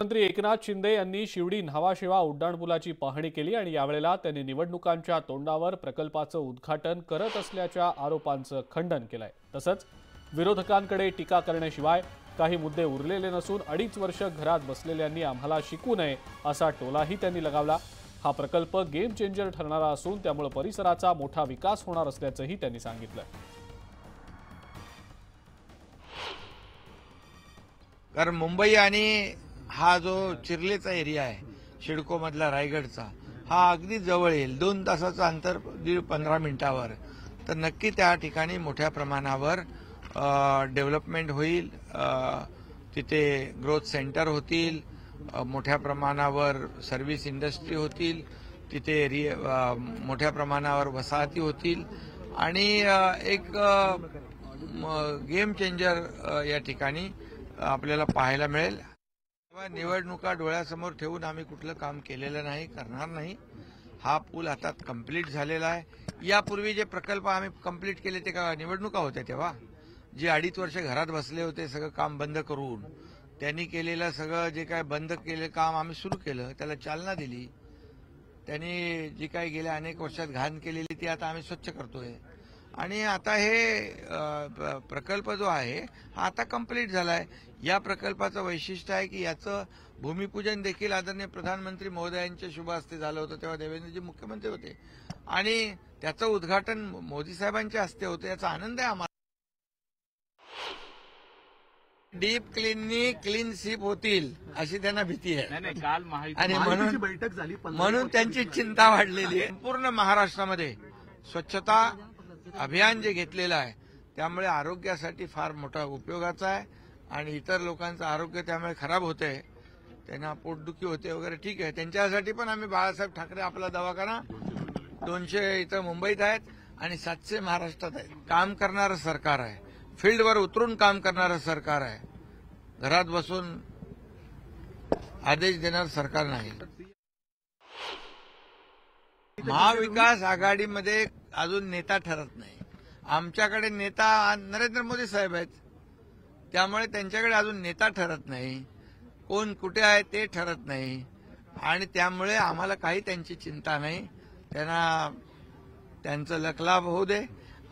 मंत्री एकनाथ शिंदे यांनी शिवडी न्हावाशिवा उड्डाणपुलाची पाहणी केली आणि यावेळेला त्यांनी निवडणुकांच्या तोंडावर प्रकल्पाचं उद्घाटन करत असल्याच्या आरोपांचं खंडन केलंय. तसंच विरोधकांकडे टीका करण्याशिवाय काही मुद्दे उरलेले नसून अडीच वर्ष घरात बसलेल्यांनी आम्हाला शिकू नये असा टोलाही त्यांनी लगावला. हा प्रकल्प गेम चेंजर ठरणारा असून त्यामुळे परिसराचा मोठा विकास होणार असल्याचंही त्यांनी सांगितलं. कारण मुंबई आणि हा जो चिर्लेचा एरिया आहे शिडको मधला रायगडचा हा अगदी जवळ येईल. दोन तासाचं अंतर दीड पंधरा मिनिटावर. तर नक्की त्या ठिकाणी मोठ्या प्रमाणावर डेव्हलपमेंट होईल. तिथे ग्रोथ सेंटर होतील. मोठ्या प्रमाणावर सर्व्हिस इंडस्ट्री होतील. तिथे रि मोठ्या प्रमाणावर वसाहती होतील. आणि एक म- गेम चेंजर या ठिकाणी आपल्याला पाहायला मिळेल. निवडणुका डोळ्यासमोर ठेवून आम्ही कुठलं काम केलेलं नाही करणार नाही. हा पूल आता कंप्लीट झालेला आहे. यापूर्वी जे प्रकल्प आम्ही कंप्लीट केले ते का निवडणुका होत्या तेव्हा? जे अडीच वर्ष घरात बसले होते सगळं काम बंद करून त्यांनी केलेलं सगळं जे काय बंद केलं काम आम्ही सुरू केलं त्याला चालना दिली. त्यांनी जी काही गेल्या अनेक वर्षात घाण केलेली ती आता आम्ही स्वच्छ करतोय. आणि आता हे प्रकल्प जो आहे हा आता कंप्लीट आहे या प्रकल्पाचं वैशिष्ट्य आहे की याचं भूमिपूजन देखील आदरणीय प्रधानमंत्री महोदयांच्या शुभ हस्ते झालं होतं तेव्हा देवेंद्रजी मुख्यमंत्री होते. आणि त्याचं उद्घाटन मोदी साहेबांच्या हस्ते होतं याचा आनंद आहे आम्हाला. डीप क्लीननी क्लीन सीप होतील अशी त्यांना भीती आहे. नाही नाही काल आणि म्हणून बैठक झाली म्हणून त्यांची चिंता वाढलेली आहे. पूर्ण महाराष्ट्रामध्ये स्वच्छता अभियान जे घेतलेलं आहे त्यामुळे आरोग्यासाठी फार मोठा उपयोगाचा आहे. आणि इतर लोकांचं आरोग्य त्यामुळे खराब होतंय. त्यांना पोटदुखी होते वगैरे ठीक आहे. त्यांच्यासाठी पण आम्ही बाळासाहेब ठाकरे आपला दवाखाना दोनशे इथं मुंबईत आहेत आणि सातशे महाराष्ट्रात आहेत. काम करणारं सरकार आहे. फील्डवर उतरून काम करणारं सरकार आहे. घरात बसून आदेश देणार सरकार नाही. महाविकास आघाडीमध्ये अजून नेता ठरत नाही. आमच्याकडे नेता नरेंद्र मोदी साहेब आहेत. त्यामुळे त्यांच्याकडे अजून नेता ठरत नाही. कोण कुठे आहे ते ठरत नाही. आणि त्यामुळे आम्हाला काही त्यांची चिंता नाही. त्यांना त्यांचं लखलाभ होऊ दे.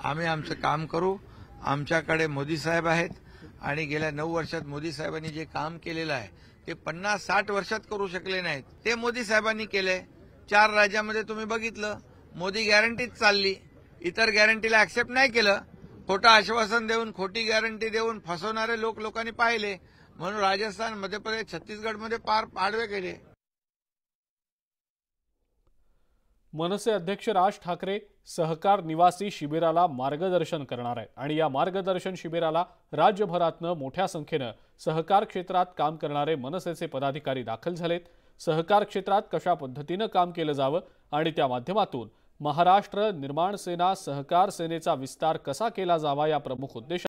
आम्ही आमचं काम करू. आमच्याकडे मोदी साहेब आहेत. आणि गेल्या नऊ वर्षात मोदी साहेबांनी जे काम केलेलं आहे ते पन्नास साठ वर्षात करू शकले नाहीत. ते मोदी साहेबांनी केले चार राज्यामध्ये तुम्ही बघितलं. मोदी गॅरंटीच चालली. इतर गॅरंटीला ऍक्सेप्ट नाही केलं. खोटं आश्वासन देऊन खोटी गॅरंटी देऊन फसवणारे लोक लोकांनी पाहिले. म्हणून राजस्थान मध्य प्रदेश छत्तीसगडमध्ये पार पाडवे केले मनसे अध्यक्ष राज ठाकरे सहकार निवासी शिबिराला मार्गदर्शन करणार आहे. आणि या मार्गदर्शन शिबिराला राज्यभरातनं मोठ्या संख्येनं सहकार क्षेत्रात काम करणारे मनसेचे पदाधिकारी दाखल झालेत. सहकार क्षेत्रात कशा पद्धतीनं काम केलं जावं आणि त्या माध्यमातून महाराष्ट्र निर्माण सेना सहकार सेनेचा विस्तार कसा केला जावा या प्रमुख उद्देश